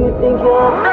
you think you're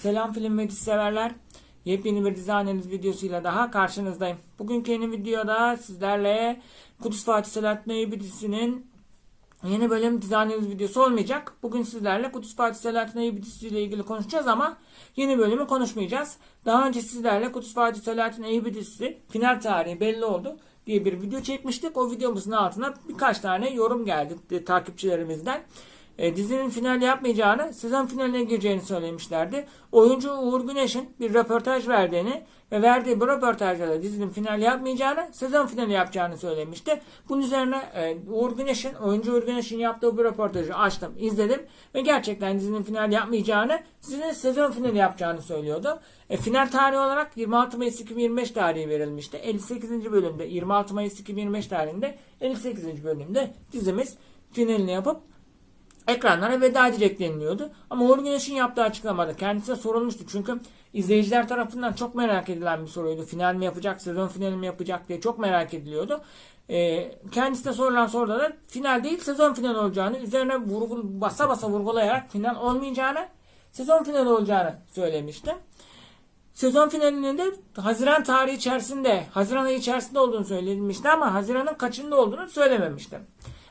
Selam film ve dizi severler. Yepyeni bir dizi analiz videosuyla daha karşınızdayım. Bugünkü yeni videoda sizlerle Kudüs Fatih Selahattin Eyyubi dizisinin yeni bölüm dizi analiz videosu olmayacak. Bugün sizlerle Kudüs Fatih Selahattin Eyyubi dizisiyle ilgili konuşacağız ama yeni bölümü konuşmayacağız. Daha önce sizlerle Kudüs Fatih Selahattin Eyyubi dizisi final tarihi belli oldu diye bir video çekmiştik. O videomuzun altına birkaç tane yorum geldi takipçilerimizden. E, dizinin final yapmayacağını, sezon finaline gireceğini söylemişlerdi. Oyuncu Uğur Güneş'in bir röportaj verdiğini ve verdiği bu röportajda da dizinin final yapmayacağını, sezon finali yapacağını söylemişti. Bunun üzerine e, Uğur Güneş'in, oyuncu Uğur Güneş'in yaptığı bu röportajı açtım, izledim ve gerçekten dizinin final yapmayacağını, dizinin sezon finali yapacağını söylüyordu. E, final tarihi olarak 26 Mayıs 2025 tarihi verilmişti. 58. bölümde 26 Mayıs 2025 tarihinde 58. bölümde dizimiz finalini yapıp ekranlara veda edecek deniliyordu. Ama Uğur Güneş'in yaptığı açıklamada kendisine sorulmuştu. Çünkü izleyiciler tarafından çok merak edilen bir soruydu. Final mi yapacak, sezon finali mi yapacak diye çok merak ediliyordu. Ee, kendisine sorulan soruda da final değil sezon finali olacağını, üzerine vurgu, basa basa vurgulayarak final olmayacağını, sezon finali olacağını söylemişti. Sezon finalinin de Haziran tarihi içerisinde, Haziran ayı içerisinde olduğunu söylenmişti ama Haziran'ın kaçında olduğunu söylememişti.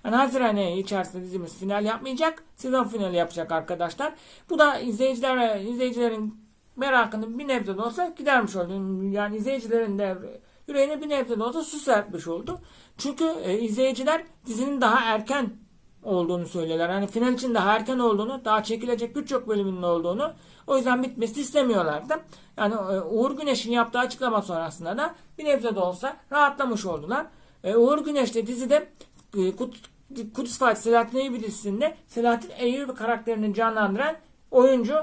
Yani Haziran ayı içerisinde dizimiz final yapmayacak. Sezon finali yapacak arkadaşlar. Bu da izleyiciler izleyicilerin merakını bir nebze de olsa gidermiş oldu. Yani izleyicilerin de yüreğine bir nebze de olsa su serpmiş oldu. Çünkü e, izleyiciler dizinin daha erken olduğunu söylüyorlar. Hani final için daha erken olduğunu, daha çekilecek birçok bölümünün olduğunu, o yüzden bitmesini istemiyorlardı. Yani e, Uğur Güneş'in yaptığı açıklama sonrasında da bir nebze de olsa rahatlamış oldular. E, Uğur Güneş de dizide Kudüs Fatih Selahattin Eyyubi dizisinde Selahattin Eyyubi karakterini canlandıran oyuncu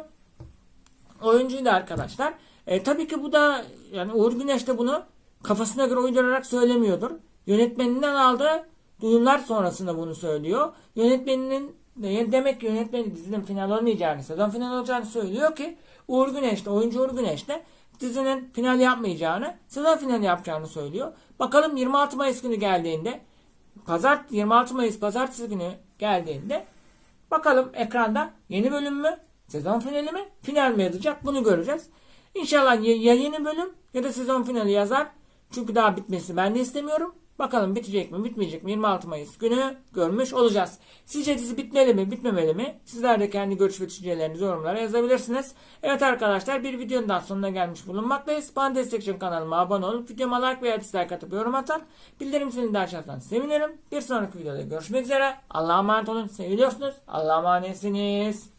oyuncuydu arkadaşlar. E, tabii ki bu da yani Uğur Güneş de bunu kafasına göre uydurarak söylemiyordur. Yönetmeninden aldığı duyumlar sonrasında bunu söylüyor. Yönetmeninin de- demek ki yönetmenin dizinin final olmayacağını, sezon final olacağını söylüyor ki Uğur Güneş de, oyuncu Uğur Güneş de dizinin final yapmayacağını, sezon finali yapacağını söylüyor. Bakalım 26 Mayıs günü geldiğinde Pazar 26 Mayıs pazartesi günü geldiğinde bakalım ekranda yeni bölüm mü, sezon finali mi, final mi yazacak bunu göreceğiz. İnşallah ya yeni bölüm ya da sezon finali yazar. Çünkü daha bitmesini ben de istemiyorum. Bakalım bitecek mi, bitmeyecek mi 26 Mayıs günü görmüş olacağız. Sizce dizi bitmeli mi, bitmemeli mi? Sizler de kendi görüş ve düşüncelerinizi yorumlara yazabilirsiniz. Evet arkadaşlar bir videonun daha sonuna gelmiş bulunmaktayız. Bana destek için kanalıma abone olup videoma like veya dislike atıp yorum atar. Bildirim zilini de açarsanız sevinirim. Bir sonraki videoda görüşmek üzere. Allah'a emanet olun. Seviliyorsunuz. Allah'a emanetsiniz.